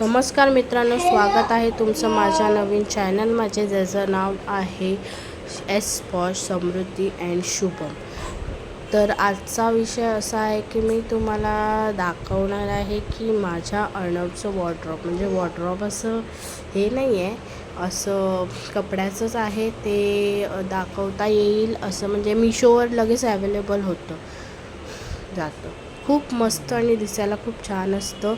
नमस्कार मित्रांनो स्वागत आहे तुमचं माझ्या नवीन चॅनल माझे ज्याचं नाव आहे एस पॉश समृद्धी अँड शुभम. तर आजचा विषय असा आहे की मी तुम्हाला दाखवणार आहे की माझ्या अर्णवचं वॉर्ड्रॉप म्हणजे वॉर्ड्रॉप असं हे नाही आहे असं कपड्याचंच आहे ते दाखवता येईल असं म्हणजे मिशोवर लगेच ॲवेलेबल होतं. जातं. खूप मस्त आणि दिसायला खूप छान असतं.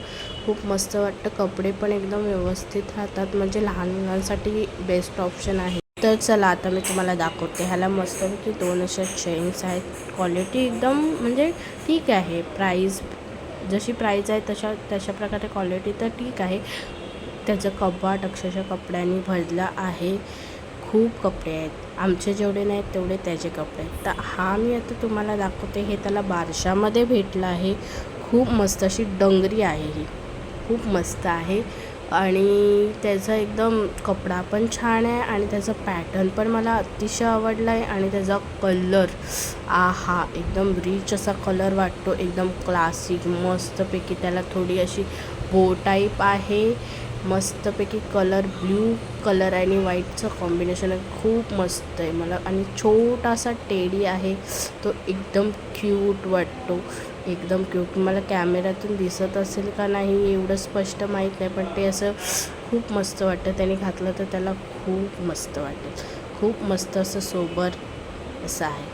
खूप मस्त वाटतं. कपडे पण एकदम व्यवस्थित राहतात. म्हणजे लहान मुलांसाठी बेस्ट ऑप्शन आहे. तर चला आता मी तुम्हाला दाखवते. ह्याला मस्तपैकी दोन अशा चेन्स आहेत. क्वालिटी एकदम म्हणजे ठीक आहे. प्राईज जशी प्राईज आहे तशा तशा प्रकारे क्वालिटी तर ठीक आहे. त्याचं कपाट अक्षरशः कपड्यांनी भरलं आहे. खूप कपडे आहेत. आमचे जेवढे नाहीत तेवढे त्याचे कपडे आहेत. तर हा मी आता तुम्हाला दाखवते. हे त्याला बारशामध्ये भेटलं आहे. खूप मस्त अशी डंगरी आहे ही. खूप मस्त आहे. आणि त्याचा एकदम कपडा पण छान आहे आणि त्याचा पॅटर्न पण मला अतिशय आवडला आहे आणि त्याचा कलर आ हा एकदम रिच असा कलर वाटतो. एकदम क्लासिक मस्तपैकी त्याला थोडी अशी बो टाईप आहे. मस्तपैकी कलर ब्ल्यू कलर आणि व्हाईटचं कॉम्बिनेशन खूप मस्त आहे. मला आणि छोटासा टेडी आहे. तो एकदम क्यूट वाटतो. एकदम क्यूट मला कॅमेऱ्यातून दिसत असेल का नाही एवढं स्पष्ट माहीत नाही पण ते असं खूप मस्त वाटतं. त्याने घातलं तर त्याला खूप मस्त वाटेल. खूप मस्त असं सोबर असं आहे.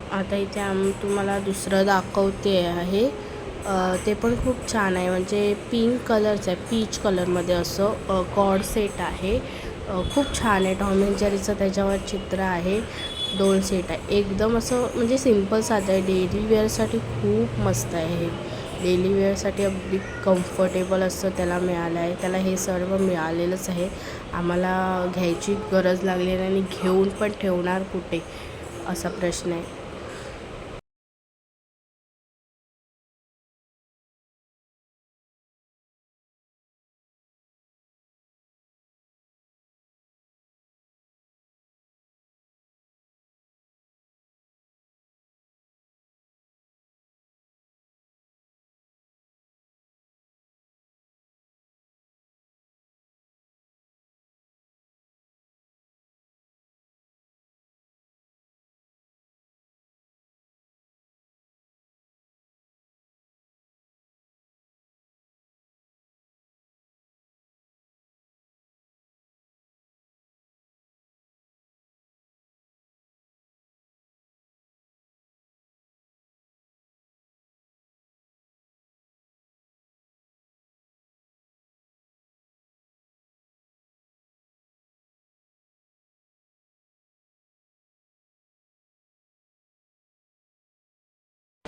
आता इथे आम तुम्हाला दुसरं दाखवते आहे. ते पण खूप छान आहे. म्हणजे पिंक कलरचं आहे. पीच कलरमध्ये असं कॉड सेट आहे. खूप छान आहे टॉम अँड जेरीचं त्याच्यावर चित्र आहे. दोन सेट आहे. एकदम असं म्हणजे सिंपल साधं आहे. डेली वेअरसाठी खूप मस्त आहे हे. डेली वेअरसाठी अगदी कम्फर्टेबल असं त्याला मिळालं आहे. त्याला हे सर्व मिळालेलंच आहे. आम्हाला घ्यायची गरज लागली नाही आणि घेऊन पण ठेवणार कुठे? असा प्रश्न आहे.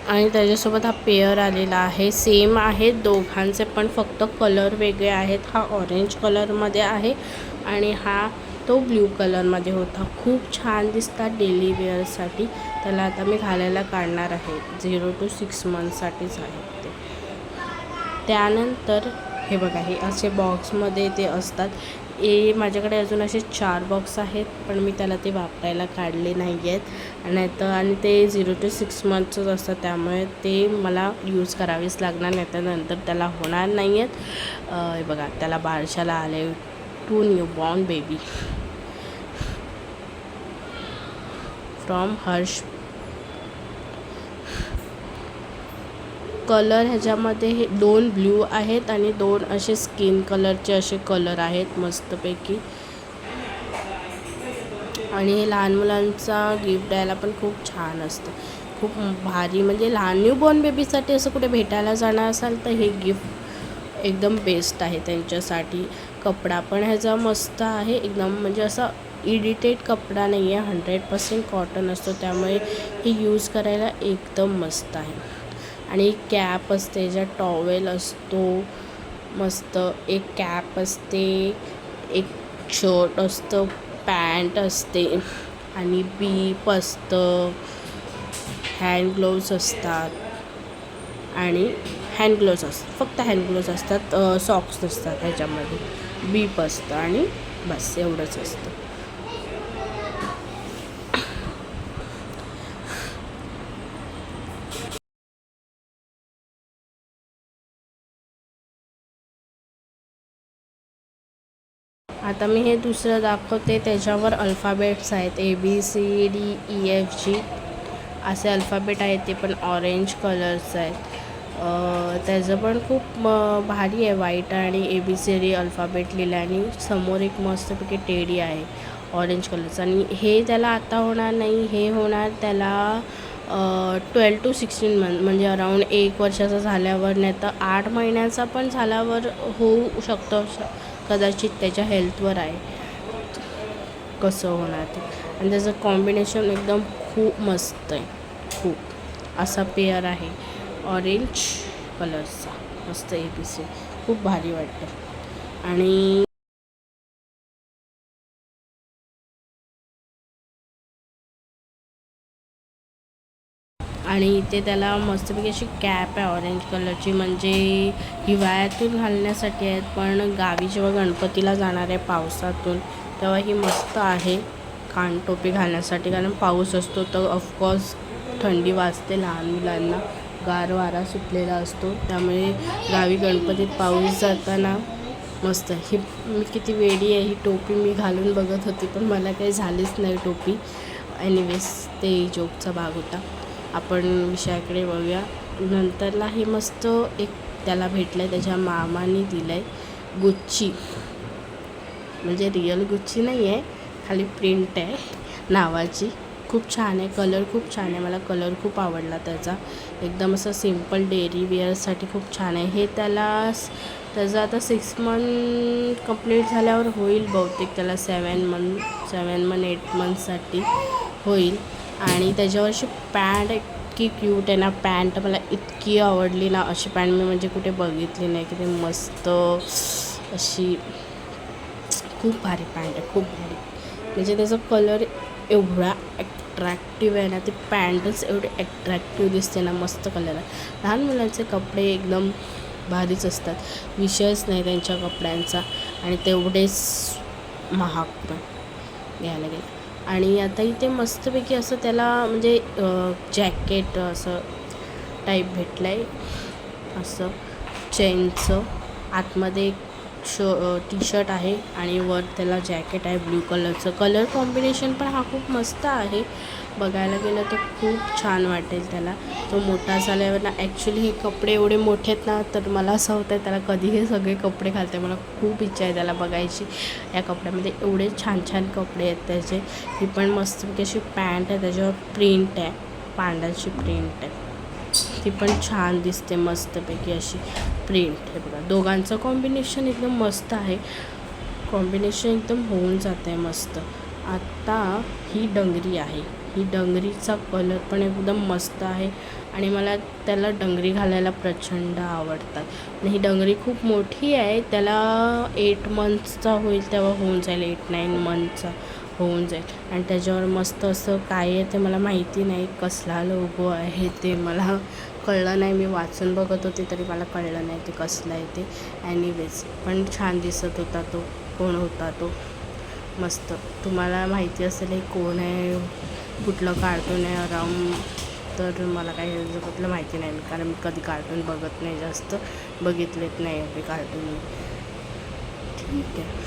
आणि त्याच्यासोबत हा पेअर आलेला आहे. सेम आहे दोघांचे पण फक्त कलर वेगळे आहेत. हा ऑरेंज कलरमध्ये आहे आणि हा तो ब्ल्यू कलरमध्ये होता. खूप छान दिसतात डेली वेअरसाठी त्याला आता मी घालायला काढणार आहे. झिरो टू सिक्स मंथसाठीच आहेत ते. त्यानंतर हे बघा हे असे बॉक्समध्ये ते असतात. हे माझ्याकडे अजून असे चार बॉक्स आहेत पण मी त्याला ते वापरायला काढले नाही आहेत नाही तर आणि ते झिरो टू सिक्स मंथचंच असतं त्यामुळे ते मला यूज करावेच लागणार नाही तर नंतर त्याला होणार नाही आहेत बघा त्याला बारशाला आले to newborn baby from Harsh colour ह्याच्यामध्ये हे दोन ब्ल्यू आहेत आणि दोन असे स्किन कलरचे असे कलर आहेत मस्तपैकी. आणि हे लहान मुलांचा गिफ्ट द्यायला पण खूप छान असतं. खूप भारी म्हणजे लहान न्यूबॉर्न बेबीसाठी असं कुठे भेटायला जाणार असाल तर हे गिफ्ट एकदम बेस्ट आहे त्यांच्यासाठी. कपडा पण ह्याचा मस्त आहे. एकदम म्हणजे असा इडिटेड कपडा नाही आहे हंड्रेड पर्सेंट कॉटन असतो. त्यामुळे हे यूज करायला एकदम मस्त आहे. आणि एक कॅप असते ज्या टॉवेल असतो मस्त एक कॅप असते एक शर्ट असतं पॅन्ट असते आणि बीप असतं हँड ग्लोव्ज असतात आणि हँड ग्लोव्ज असतात फक्त हँड ग्लोव्ज असतात सॉक्स नसतात ह्याच्यामध्ये बीप असतं आणि बस एवढंच असतं. आता मी हे दुसरं दाखवते. त्याच्यावर अल्फाबेट्स आहेत. A B C D E F G असे अल्फाबेट आहेत. ते पण ऑरेंज कलर्स आहेत. त्याचं पण खूप म भारी आहे. व्हाईट आणि A B C D alphabet लिहिलं आणि समोर एक मस्तपैकी टेडी आहे. ऑरेंज कलरचं आणि हे त्याला आता होणार नाही. हे होणार त्याला ट्वेल्व टू सिक्स्टीन मंथ म्हणजे अराऊंड एक वर्षाचा झाल्यावर नाही तर आठ महिन्याचा पण झाल्यावर होऊ शकतं. कदाचित त्याच्या हेल्थवर आहे. कसं होणार ते? आणि त्याचं कॉम्बिनेशन एकदम खूप मस्त आहे. खूप. असा पेअर आहे. ऑरेंज कलरचा मस्त ए पी सी खूप भारी वाटतं. आणि आणि इथे त्याला मस्तपैकी अशी कॅप आहे ऑरेंज कलरची म्हणजे हिवाळ्यातून घालण्यासाठी आहेत पण गावी जेव्हा गणपतीला जाणार आहे पावसातून तेव्हा ही मस्त आहे कानटोपी घालण्यासाठी. कारण पाऊस असतो तर ऑफकोर्स थंडी वाजते लहान मुलांना. गार वारा सुटलेला असतो. त्यामुळे गावी गणपतीत पाऊस जाताना मस्त. ही मी किती वेडी आहे ही टोपी मी घालून बघत होती पण मला काही झालीच नाही टोपी. एनिवेज ते जोकचा भाग होता. आपण विषयाकडे वळूया. नंतरला हे मस्त एक त्याला भेटलं आहे त्याच्या मामाने दिलं आहे गुच्ची. म्हणजे रिअल गुच्ची नाही आहे खाली प्रिंट आहे नावाची. खूप छान आहे कलर खूप छान आहे. मला कलर खूप आवडला त्याचा. एकदम असं सिंपल डेअरी वेअरसाठी खूप छान आहे. हे त्याला त्याचं आता सिक्स मंथ कंप्लीट झाल्यावर होईल बहुतेक त्याला seven month seven month eight मंथसाठी होईल. आणि त्याच्यावरची पॅन्ट इतकी क्यूट आहे ना पॅन्ट मला इतकी आवडली ना अशी पॅन्ट मी म्हणजे कुठे बघितली नाही की ते मस्त. अशी खूप भारी पॅन्ट आहे खूप भारी. म्हणजे त्याचा कलर एवढा ॲट्रॅक्टिव्ह आहे ना ती पॅन्टच एवढी ॲट्रॅक्टिव्ह दिसते ना मस्त कलर आहे. लहान मुलांचे कपडे एकदम भारीच असतात. विषयच नाही त्यांच्या कपड्यांचा आणि तेवढेच महाग पण. घ्यायला गेलं आणि आता इथे मस्तपैकी असं त्याला म्हणजे जॅकेट असं टाईप भेटलं आहे असं चेनचं आतमध्ये एक शो टी शर्ट आहे आणि वर त्याला जॅकेट आहे ब्ल्यू कलरचं कलर कॉम्बिनेशन पण हा खूप मस्त आहे. बघायला गेलं तर खूप छान वाटेल त्याला. तो मोठा झाल्यावर ना ॲक्च्युली हे कपडे एवढे मोठे आहेत ना तर मला असं होतं आहे त्याला कधी हे सगळे कपडे घालते मला खूप इच्छा आहे त्याला बघायची. या कपड्यामध्ये एवढे छान छान कपडे आहेत त्याचे. ही पण मस्तपैकी अशी पॅन्ट आहे त्याच्यावर प्रिंट आहे. पांड्याची प्रिंट आहे. ती पण छान दिसते मस्तपैकी अशी प्रिंट आहे बघा. दोघांचं कॉम्बिनेशन एकदम मस्त आहे. कॉम्बिनेशन एकदम होऊन जात आहे मस्त. आत्ता ही डंगरी आहे. ही डंगरीचा कलर पण एकदम मस्त आहे आणि मला त्याला डंगरी घालायला प्रचंड आवडतात. आणि ही डंगरी खूप मोठी आहे त्याला एट मंथचा होईल तेव्हा होऊन जाईल एट नाईन मंथचा होऊन जाईल. आणि त्याच्यावर मस्त असं काय आहे ते मला माहिती नाही कसला लोगो आहे ते मला कळलं नाही. मी वाचून बघत होते तरी मला कळलं नाही ते कसलं आहे ते. ॲनिवेज पण छान दिसत होता तो कोण होता तो. मस्त. तुम्हाला माहिती असेल हे कोण आहे? कुठलं कार्टून आहे अराऊंड तर मला काही ह्याच्याबद्दल माहिती नाही कारण मी कधी कार्टून बघत नाही जास्त. बघितलेत नाही ते कार्टून ठीक आहे.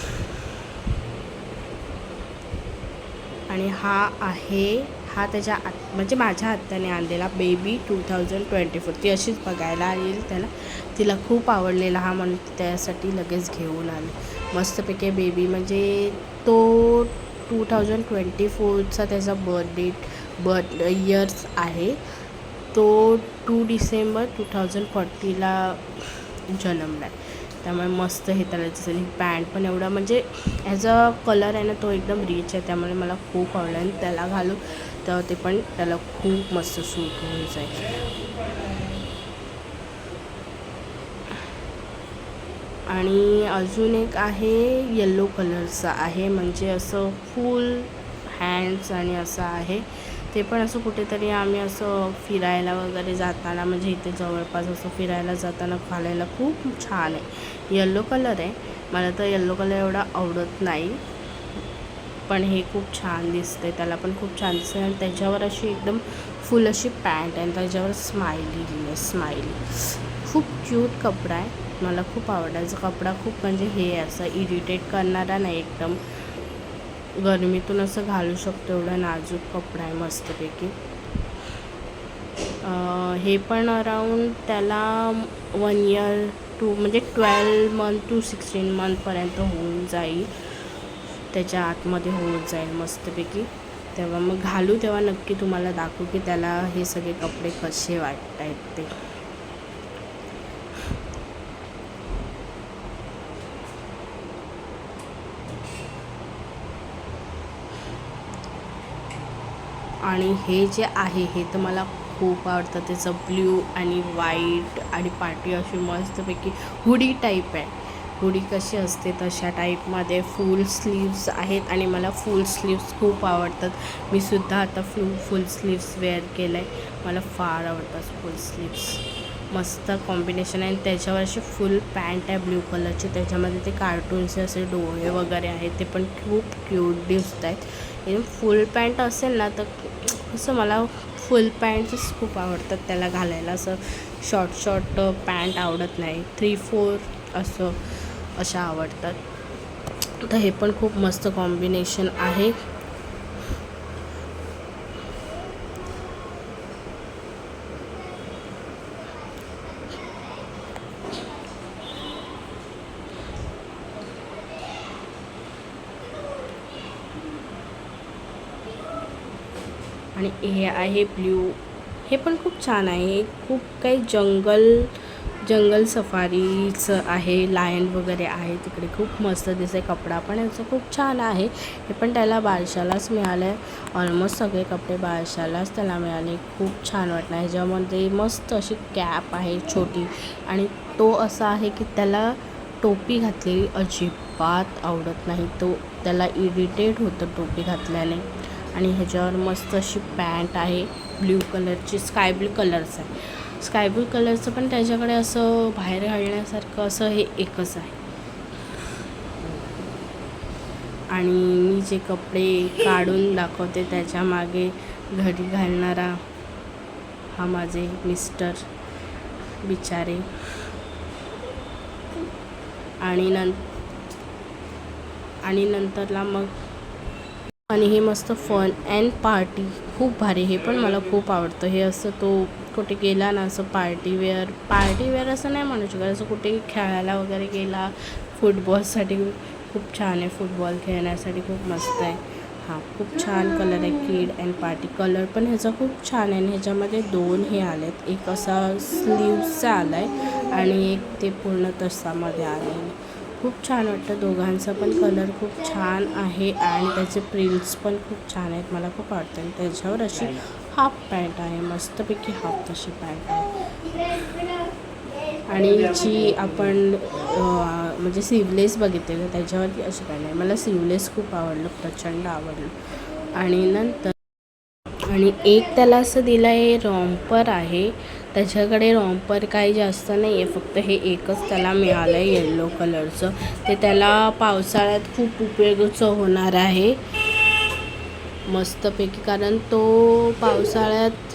आणि हा आहे हा त्याच्या आत म्हणजे माझ्या हाताने आणलेला baby two thousand twenty four ती अशीच बघायला येईल त्याला. तिला खूप आवडलेला हा म्हणून त्यासाठी लगेच घेऊन आले. मस्तपैकी बेबी म्हणजे तो टू थाउजंड ट्वेंटी फोरचा त्याचा बर्थ डेट बर्थ इयर्स आहे. तो टू डिसेंबर टू थाउजंड फॉर्टीला जन्मला आहे. त्यामुळे मस्त हे त्याला दिसेल पॅन्ट पण एवढा म्हणजे ॲज अ कलर आहे ना तो एकदम रिच आहे. त्यामुळे मला खूप आवडला. आणि त्याला घालून तर ते पण त्याला खूप मस्त सूट होऊन जाईल. आणि अजून एक आहे येल्लो कलरचा आहे. म्हणजे असं फुल हँड्स आणि असं आहे. ते पण असं कुठेतरी आम्ही असं फिरायला वगैरे जाताना म्हणजे इथे जवळपास असं फिरायला जाताना घालायला खूप छान आहे. येल्लो कलर आहे. मला तर येल्लो कलर एवढा आवडत नाही. पण हे खूप छान दिसते त्याला पण खूप छान दिसते आणि त्याच्यावर अशी एकदम फुल अशी पॅन्ट आहे. आणि त्याच्यावर स्माइली लिहिली आहे स्माइली खूप क्यूट कपडा आहे. मला खूप आवडायचा कपडा खूप म्हणजे हे असं इरिटेट करणारा नाही एकदम. गरमीतून असं घालू शकतो एवढा नाजूक कपडा आहे मस्तपैकी. हे पण अराऊंड त्याला वन इयर टू म्हणजे ट्वेल्व मंथ टू सिक्स्टीन मंथपर्यंत होऊन जाईल. त्याच्या आतमध्ये होऊन जाईल मस्तपैकी. तेव्हा मग घालू तेव्हा नक्की तुम्हाला दाखवू की त्याला हे सगळे कपडे कसे वाटत आहेत ते. आणि हे जे आहे हे तर मला खूप आवडतं. त्याचं ब्ल्यू आणि व्हाईट आणि पाटी अशी मस्तपैकी हुडी टाईप आहे. हुडी कशी असते तशा टाईपमध्ये फुल स्लीव्स आहेत आणि मला फुल स्लीव्स खूप आवडतात. मी सुद्धा आता फुल फुल स्लीव्स वेअर केलं आहे मला फार आवडतात फुल स्लीव्स मस्त कॉम्बिनेशन आहे. आणि त्याच्यावर अशी फुल पॅन्ट आहे ब्ल्यू कलरची त्याच्यामध्ये ते कार्टूनचे असे डोळे वगैरे आहेत. ते पण खूप क्यूट दिसत आहेत फुल पॅन्ट असेल ना तर असं मला फुल पॅन्ट्स खूप आवडतात त्याला घालायला. असं शॉर्ट शॉर्ट पॅन्ट आवडत नाही. थ्री फोर असं अशा आवडतात. तर हे पण खूप मस्त कॉम्बिनेशन आहे. आणि हे आहे ब्ल्यू. हे पण खूप छान आहे. खूप काही जंगल जंगल सफारीचं आहे. लायन वगैरे आहे तिकडे. खूप मस्त दिसते कपडा पण. याचं खूप छान आहे. हे पण त्याला बारशालाच मिळालं आहे ऑलमोस्ट सगळे कपडे बारशालाच त्याला मिळाले. खूप छान वाटलं. ह्याच्यामध्ये मस्त अशी कॅप आहे छोटी. आणि तो असा आहे की त्याला टोपी घातलेली अजिबात आवडत नाही. तो त्याला इरिटेट होतं टोपी घातल्याने. आणि ह्याच्यावर मस्त अशी पॅन्ट आहे ब्ल्यू कलरची स्काय ब्ल्यू कलरचं आहे. स्काय ब्ल्यू कलरचं पण त्याच्याकडे असं बाहेर घालण्यासारखं असं हे एकच आहे. आणि मी जे कपडे काढून दाखवते त्याच्यामागे घरी घालणारा हा माझे मिस्टर बिचारे. आणि नं आणि नंतरला मग आणि हे मस्त फन अँड पार्टी खूप भारी. हे पण मला खूप आवडतं. हे असं तो कुठे गेला ना असं पार्टी वेअर पार्टी वेअर असं नाही म्हणू शकत. असं कुठे खेळायला वगैरे गेला फुटबॉलसाठी खूप छान आहे. फुटबॉल खेळण्यासाठी खूप मस्त आहे. हां खूप छान कलर आहे. किड अँड पार्टी कलर पण ह्याचा खूप छान आहे. आणि ह्याच्यामध्ये दोन हे आलेत. एक असा स्लीव्सचा आला आहे आणि एक ते पूर्ण तसामध्ये आले खूप छान वाटतं. दोघांचा पण कलर खूप छान आहे आणि त्याचे प्रिंट्स पण खूप छान आहेत. मला खूप आवडतं. आणि त्याच्यावर अशी हाफ पॅन्ट आहे. मस्तपैकी हाफ तशी पॅन्ट आहे. आणि जी आपण म्हणजे सिवलेस बघितलेलं त्याच्यावरती अशी पॅन्ट आहे. मला सिवलेस खूप आवडलं. प्रचंड आवडलं. आणि नंतर आणि एक त्याला असं दिलं आहे रॉम्पर आहे. त्याच्याकडे रॉम्पर काही जास्त नाही आहे फक्त हे एकच त्याला मिळालं आहे येल्लो कलरचं ते त्याला पावसाळ्यात खूप उपयोगाचं होणार आहे. मस्तपैकी कारण तो पावसाळ्यात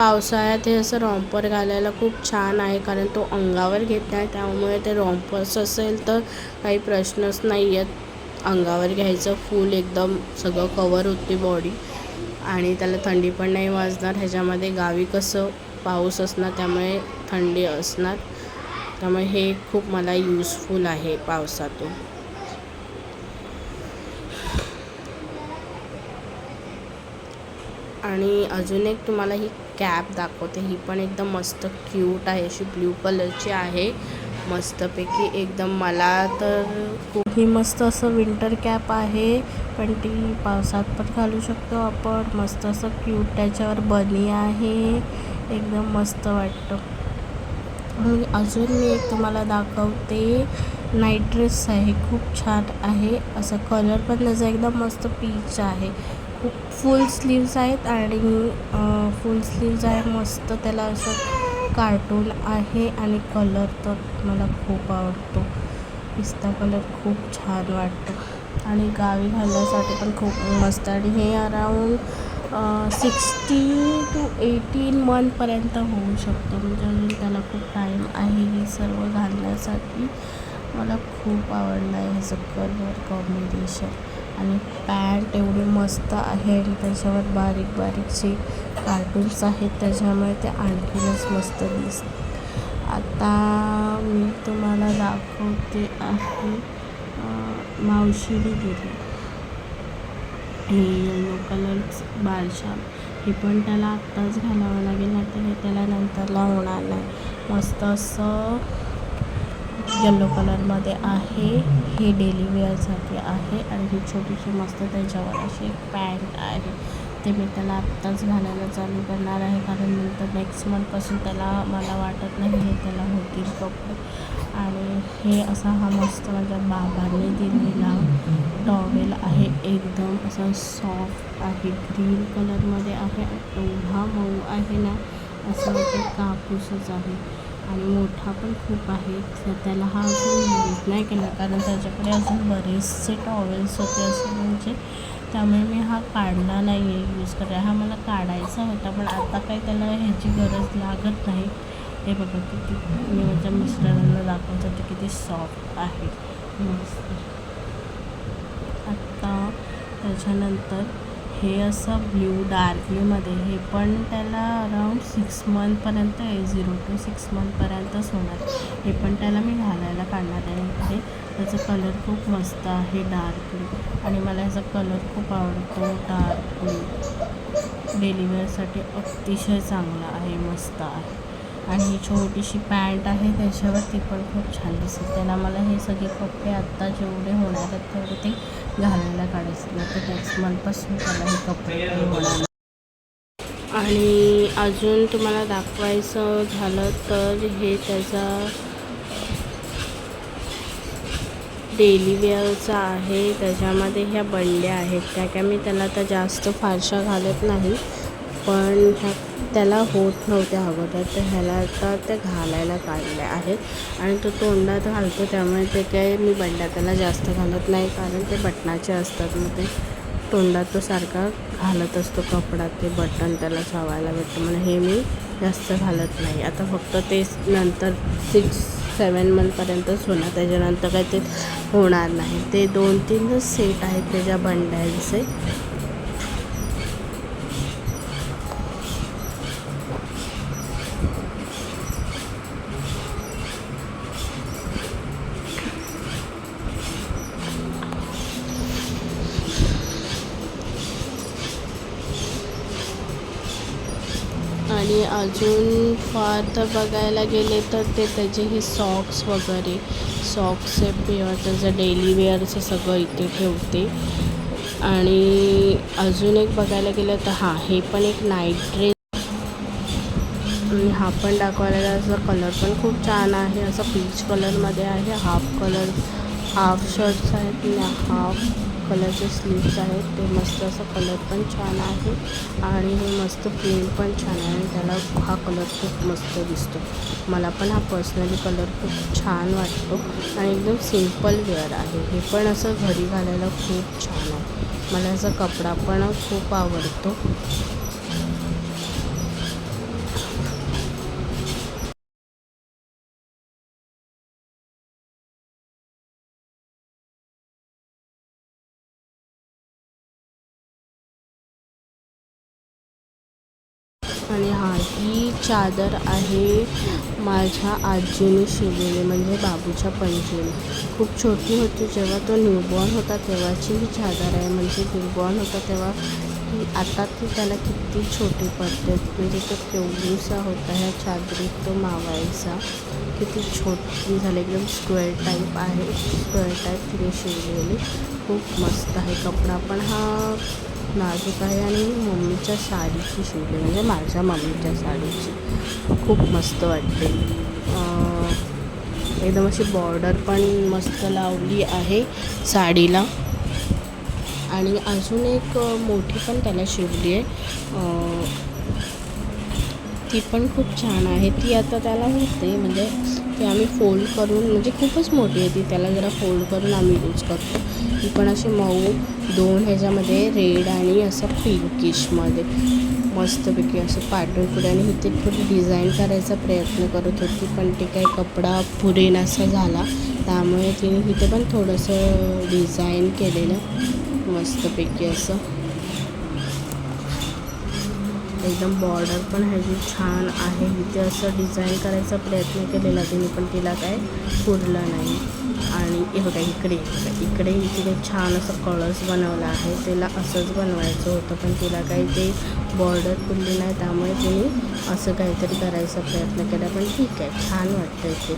पावसाळ्यात हे असं रॉम्पर घालायला खूप छान आहे. कारण तो अंगावर घेत नाही. त्यामुळे ते रॉम्पर्स असेल तर काही प्रश्नच नाही आहेत अंगावर घ्यायचं फुल एकदम सगळं कवर होते बॉडी आणि त्याला थंडी पण नाही वाजणार. ह्याच्यामध्ये गावी कसं पाऊस असणार त्यामुळे थंडी असणार. त्यामुळे हे खूप मला यूजफुल आहे पावसातून. आणि अजून एक तुम्हाला ही कॅप दाखवते. ही पण एकदम मस्त क्यूट आहे. अशी ब्ल्यू कलरची आहे. मस्तपैकी एकदम मला तर खूप ही मस्त असं विंटर कॅप आहे. पण ती पावसात पण घालू शकतो आपण. मस्त असं क्यूट त्याच्यावर बनी आहे. एकदम मस्त वाटतं. अजून मी एक तुम्हाला दाखवते. नाईट ड्रेस आहे. खूप छान आहे. असं कलर पण त्याचा एकदम मस्त पीच आहे. खूप फुल स्लीव्स आहेत आणि फुल स्लीव्ज आहे. मस्त त्याला असं कार्टून आहे आणि कलर तर मला खूप आवडतो. पिस्ता कलर खूप छान वाटतो. आणि गावी घालण्यासाठी पण खूप मस्त. आणि हे अराऊंड सिक्स्टी टू एटीन मंथपर्यंत होऊ शकतो. म्हणजे अजून त्याला खूप टाईम आहे हे सर्व घालण्यासाठी. मला खूप आवडलं आहे ह्याचं कलर कॉम्बिनेशन आणि पॅन्ट एवढी मस्त आहे आणि त्याच्यावर बारीक बारीकचे कार्टून्स आहेत त्याच्यामुळे ते आणखीनच मस्त दिसत आता मी तुम्हाला दाखवते आहे मावशिरी गिरी दिली. हे येलो कलरचं बालशाम. हे पण त्याला आत्ताच घालावं लागेल नाही तर हे त्याला नंतर लावणार नाही. मस्त असं येलो कलरमध्ये आहे. हे डेली वेअरसाठी आहे आणि ही छोटीशी मस्त त्याच्यावर अशी एक पॅन्ट आहे. ते मी त्याला आत्ताच घालायला चालू करणार आहे कारण नंतर नेक्स्ट मंथपासून त्याला मला वाटत नाही हे त्याला होतील कपडे. आणि हे असा हा मस्त माझ्या बाबांनी दिलेला टॉवेल आहे. एकदम असा सॉफ्ट आहे. ग्रीन कलरमध्ये आहे. एवढा मऊ आहे ना. असं वाटतं कापूसच आहे. आणि मोठा पण खूप आहे. तर त्याला हा अजून यूज नाही केला कारण त्याच्याकडे अजून बरेचसे टॉवेल्स होते असं म्हणजे त्यामुळे मी हा काढला नाही आहे यूज करायला. हा मला काढायचा होता पण आता काही त्याला ह्याची गरज लागत नाही. हे बघा किती मी माझ्या मिस्टरांना दाखवत होते किती सॉफ्ट आहे. मस्त. आत्ता त्याच्यानंतर हे असं ब्ल्यू डार्क ब्ल्यूमध्ये हे पण त्याला अराऊंड सिक्स मंथपर्यंत आहे झिरो टू सिक्स मंथपर्यंतच होणार हे पण त्याला मी घालायला काढणार आहे इकडे त्याचा कलर खूप मस्त आहे डार्क ब्ल्यू आणि मला ह्याचा कलर खूप आवडतो डार्क ब्ल्यू डेली अतिशय चांगला आहे मस्त आहे. आणि ही छोटीशी पॅन्ट आहे त्याच्यावर ती पण खूप छान दिसते. त्याला मला हे सगळे कपडे आत्ता जेवढे होणार आहेत तेवढे ते घालायला काढायचं. तर नेक्स्ट मंथपासून त्याला हे कपडे होणार आणि अजून तुम्हाला दाखवायचं झालं तर हे त्याचा डेली वेअरचा आहे. त्याच्यामध्ये ह्या बंड्या आहेत. त्या काय मी त्याला तर जास्त फारशा घालत नाही. पण ह्या त्याला होत नव्हत्या अगोदर. तर ह्याला आता त्या घालायला काढल्या आहेत. आणि तो तोंडात घालतो त्यामुळे ते काय मी बंड्या त्याला जास्त घालत नाही. कारण ते बटनाचे असतात. मग ते तोंडात तो सारखा घालत असतो कपडा ते बटन त्याला चावायला भेटतं. म्हणून हे मी जास्त घालत नाही. आता फक्त तेच नंतर सिक्स सेवन मंथपर्यंतच होणार त्याच्यानंतर काय ते होणार नाही. ते दोन तीनच सेट आहेत त्याच्या बंड्यांचे आणि अजून फार तर बघायला गेले तर ते त्याचे हे सॉक्स वगैरे. सॉक्स किंवा त्याचं डेली वेअरचं सगळं इथे ठेवते. आणि अजून एक बघायला गेलं तर हां हे पण एक नाईट ड्रेस आणि हा पण दाखवायला गेला त्याचा कलर पण खूप छान आहे. असं पीच कलरमध्ये आहे हाफ कलर हाफ शर्ट्स आहेत हाफ कलरचे स्लीव्स आहेत. ते मस्त असं कलर पण छान आहे आणि हे मस्त प्रिंट पण छान आहे आणि त्याला हा कलर खूप मस्त दिसतो. मला पण हा पर्सनली कलर खूप छान वाटतो आणि एकदम सिंपल वेअर आहे. हे पण असं घरी घालायला खूप छान आहे. मला याचा कपडा पण खूप आवडतो. चादर आहे. माझ्या आजीने शिवलेली म्हणजे बाबूच्या पंजीने खूप छोटी होती जेव्हा तो न्यूबॉर्न होता तेव्हाची ही चादर आहे. म्हणजे न्यूबॉर्न होता तेव्हा आता ती त्याला किती छोटी पडते. म्हणजे तो केवढूसा होता ह्या चादरीत तो मावायचा. किती छोटी झाली एकदम स्क्वेअर टाईप आहे. स्क्वेअर टाईप तिने शिवलेली. खूप मस्त आहे कपडा. पण हा नाजूक आहे आणि मम्मीच्या साडीची शिवली म्हणजे माझ्या मम्मीच्या साडीची. खूप मस्त वाटते. एकदम अशी बॉर्डर पण मस्त लावली आहे साडीला. आणि अजून एक मोठी पण त्याला शिवली आहे. ती पण खूप छान आहे. ती आता त्याला होते म्हणजे ती आम्ही फोल्ड करून म्हणजे खूपच मोठी आहे ती त्याला जरा फोल्ड करून आम्ही यूज करतो. ती पण अशी मऊ दोन ह्याच्यामध्ये रेड आणि असं पिंकिशमध्ये मस्तपैकी असं पाठवून पुढे आणि इथे थोडी डिझाईन करायचा प्रयत्न करत होती पण ते काही कपडा पुरेनासा झाला. त्यामुळे तिने इथे पण थोडंसं डिझाईन केलेलं. मस्तपैकी असं. एकदम बॉर्डर पण ह्याची छान आहे. इथे असं डिझाईन करायचा प्रयत्न केलेला तिने पण तिला काय पुरलं नाही. आणि हे बघा इकडे बघा, इकडे तिने छान असं कळस बनवला आहे. तिला असंच बनवायचं होतं पण तिला काही ते बॉर्डर पुरली नाही त्यामुळे तिने असं काहीतरी करायचा प्रयत्न केला. पण ठीक आहे छान वाटतं ते.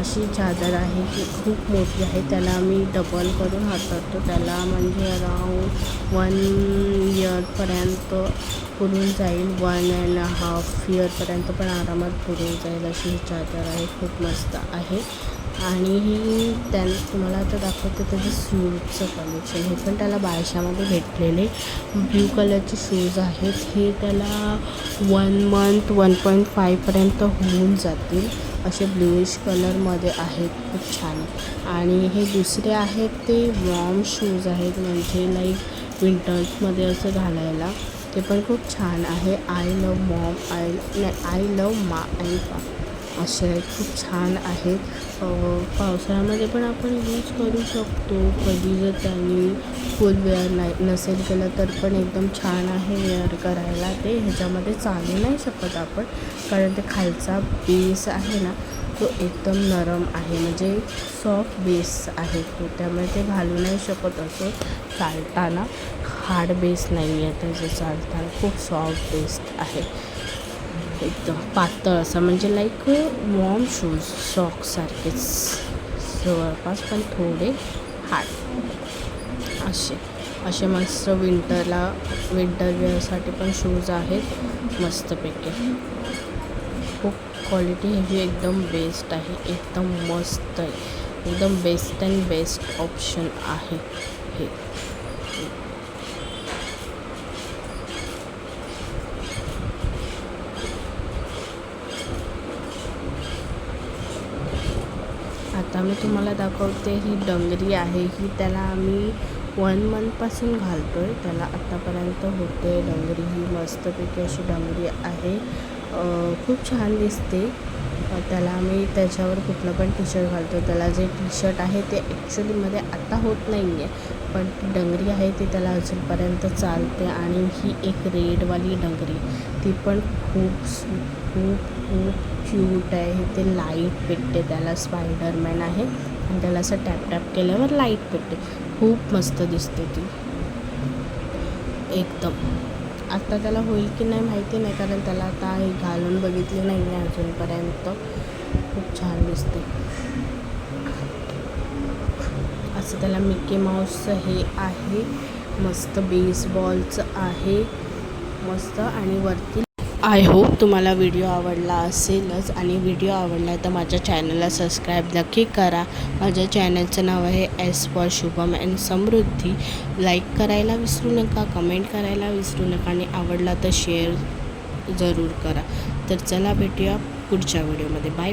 अशी चादर आहे की खूप मोठी आहे. त्याला आम्ही डबल करून हाताळतो त्याला म्हणजे अराऊंड वन इयरपर्यंत पुरून जाईल. वन अँड हाफ इयरपर्यंत पण आरामात पुरून जाईल अशी ही चादर आहे. खूप मस्त आहे. आणि ही त्या तुम्हाला आता दाखवते त्याचं शूजचं कलेक्शन हे पण त्याला बारशामध्ये भेटलेले. ब्ल्यू कलरचे शूज आहेत. हे त्याला वन मंथ वन पॉईंट फायपर्यंत होऊन जातील. असे ब्ल्यूइश कलरमध्ये आहेत. खूप छान. आणि हे दुसरे आहेत ते वॉर्म शूज आहेत. म्हणजे लाईक विंटर्समध्ये असं घालायला. ते पण खूप छान आहे. आय लव मॉम आय नाही आय लव मा आणि पा असे आहेत खूप छान आहेत पावसाळ्यामध्ये पण आपण यूज करू शकतो. कधी जर त्यांनी फुल वेअर नाही नसेल केलं तर पण एकदम छान आहे वेअर करायला. ते ह्याच्यामध्ये चालू नाही शकत आपण कारण ते खालचा बेस आहे ना तो एकदम नरम आहे. म्हणजे सॉफ्ट बेस आहे तो. त्यामुळे ते घालू नाही शकत असं चालताना. हार्ड बेस नाही आहे त्याचं चालताना. खूप सॉफ्ट बेस आहे. एकदम पातळ असं म्हणजे लाईक वॉर्म शूज सॉक्ससारखेच जवळपास पण थोडे हार्ड असे. असे मस्त विंटरला विंटर वेअरसाठी पण शूज आहेत मस्तपैकी. खूप क्वालिटी ह्याची एकदम बेस्ट आहे एकदम मस्त आहे. एकदम बेस्ट अँड बेस्ट ऑप्शन आहे हे. आता मी तुम्हाला दाखवते ही डंगरी आहे ही. त्याला आम्ही वन मंथपासून घालतो आहे त्याला आत्तापर्यंत होते डंगरी. ही मस्तपैकी अशी डंगरी आहे. खूप छान दिसते. त्याला आम्ही त्याच्यावर कुठलं पण टी शर्ट घालतो त्याला जे टी शर्ट आहे ते ॲक्च्युलीमध्ये आत्ता होत नाही आहे पण ती डंगरी आहे ती त्याला अजूनपर्यंत चालते आणि ही एक रेडवाली डंगरी. ती पण खूप खूप खूप क्यूट आहे. ते लाइट पेटते त्याला. स्पायडरमॅन आहे. आणि त्याला असं टॅप टॅप केल्यावर लाइट पेटते. खूप मस्त दिसते ती. एकदम. आत्ता त्याला होईल की नाही माहिती नाही कारण त्याला आता हे घालून बघितले नाही आहे अजूनपर्यंत. खूप छान दिसते. असं त्याला मिकी माऊसचं हे आहे. मस्त बेसबॉलचं आहे. मस्त आणि वरती आय होप तुम्हाला व्हिडिओ आवडला असेलच आणि व्हिडिओ आवडला तर माझ्या चॅनलला सबस्क्राईब नक्की करा. माझ्या चॅनलचं नाव आहे S for Shubham and Samruddhi. Like करायला विसरू नका कमेंट करायला विसरू नका आणि आवडला तर शेअर जरूर करा. तर चला भेटूया पुढच्या व्हिडिओमध्ये बाय